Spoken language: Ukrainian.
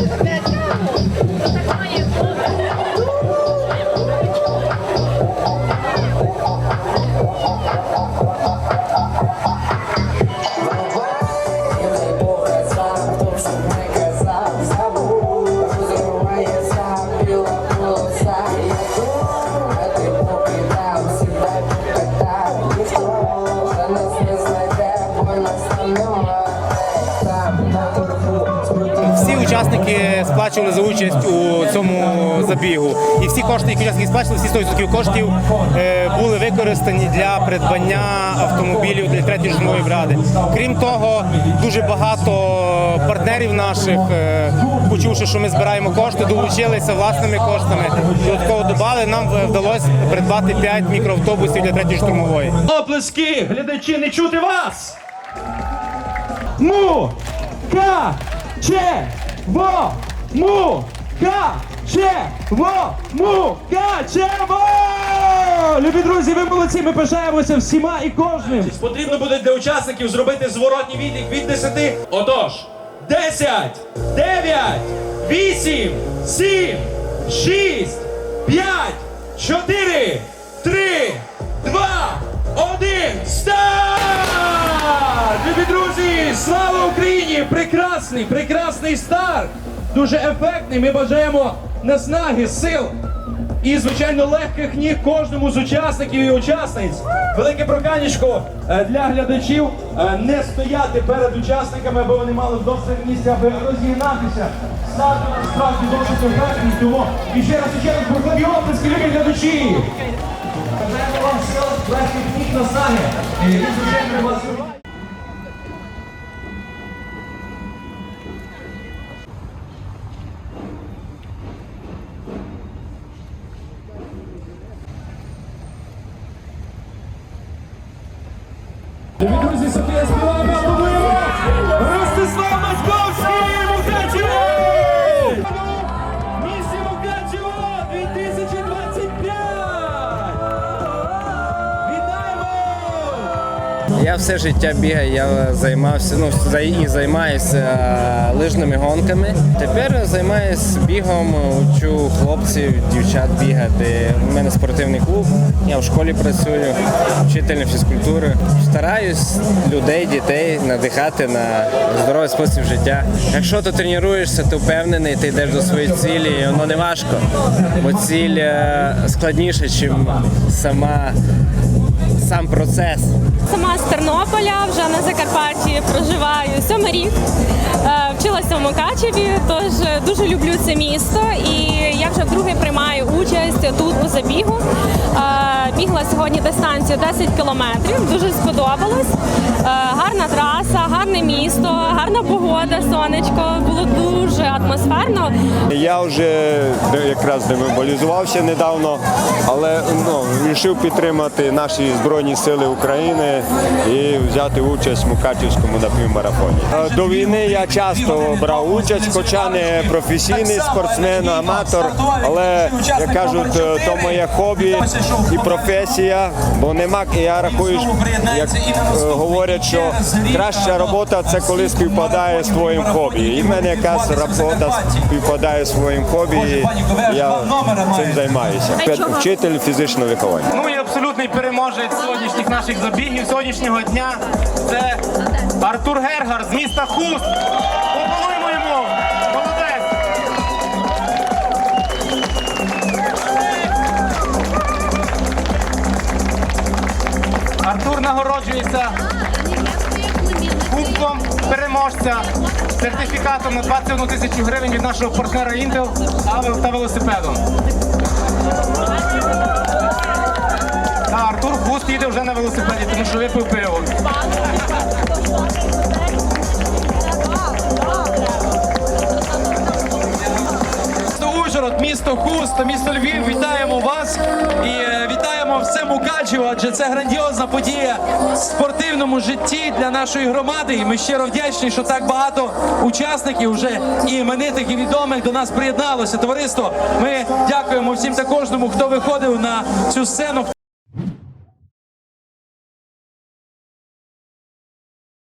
Gracias. Всі учасники сплачували за участь у цьому забігу. І всі кошти, які учасники сплачували, всі 100% коштів е, були використані для придбання автомобілів для третьої штурмової бригади. Крім того, дуже багато партнерів наших, е, почувши, що ми збираємо кошти, долучилися власними коштами. Додатково додали, нам вдалося придбати 5 мікроавтобусів для третьої штурмової. Оплески, глядачі, не чути вас! Му! Ка! Че! Во! Му! Ка! Че! Во! Му! Ка! Че! Во! Любі друзі, ви молодці, ми пишаємося всіма і кожним. Потрібно буде для учасників зробити зворотній відлік від 10. Отож, 10, 9, 8, 7, 6, 5, 4, 3, 2, 1, старт! Любі друзі, слава Україні! Прекрасний, прекрасний старт! Дуже ефектний. Ми бажаємо наснаги, сил і, звичайно, легких ніг кожному з учасників і учасниць. Велике проханечко е, для глядачів е, не стояти перед учасниками, аби вони мали досить місця, аби розігнатися. Старт насправді досить ефектний, тому і ще раз ще раз бурхливі оплески, любі глядачі! Бажаємо вам сил, легких ніг наснаги. І, звичайно, вас Любі друзі, Софія Я все життя бігаю, я займався, ну і займаюся е, лижними гонками. Тепер займаюся бігом, учу хлопців, дівчат бігати. У мене спортивний клуб, я в школі працюю, вчителем фізкультури. Стараюсь людей, дітей надихати на здоровий спосіб життя. Якщо ти тренуєшся, ти впевнений, ти йдеш до своєї цілі, і воно не важко. Бо ціль е, складніша, ніж сама сам процес. Сама з Тернополя, вже на Закарпатті проживаю сьомий рік. Е, Вчилася в Мукачеві, тож дуже люблю це місто. І я вже вдруге приймаю участь тут у забігу. Е, Бігла сьогодні дистанцію 10 кілометрів. Дуже сподобалось. Е, Гарна траса, гарне місто, гарна погода, сонечко. Було дуже атмосферно. Я вже якраз демобілізувався недавно, але ну, вирішив підтримати наші Збройні Сили України і взяти участь в Мукачівському напівмарафоні. Е, До війни я часто брав участь, хоча не професійний спортсмен, аматор, але як кажуть, е, то моє хобі і професія, бо нема, я рахую, як е, говорять, що краща робота це коли співпадає з твоїм хобі. І в мене якась робота співпадає своїм хобі, і я цим займаюся. Вчитель фізичного виховання. Ну і абсолютний переможець сьогоднішніх наших забігів, сьогоднішнього дня це Артур Гергар з міста Хуст. Поплануємо йому! Молодець! Артур нагороджується кубком переможця, сертифікатом на 21 тисячу гривень від нашого партнера а- та велосипедом. А Артур Хуст їде вже на велосипеді, тому що випив пиво. Місто місто Хуст, місто Львів. Вітаємо вас і е, вітаємо все Мукачево, адже це грандіозна подія в спортивному житті для нашої громади. І ми щиро вдячні, що так багато учасників вже і іменитих, і відомих до нас приєдналося. Товариство, ми дякуємо всім та кожному, хто виходив на цю сцену.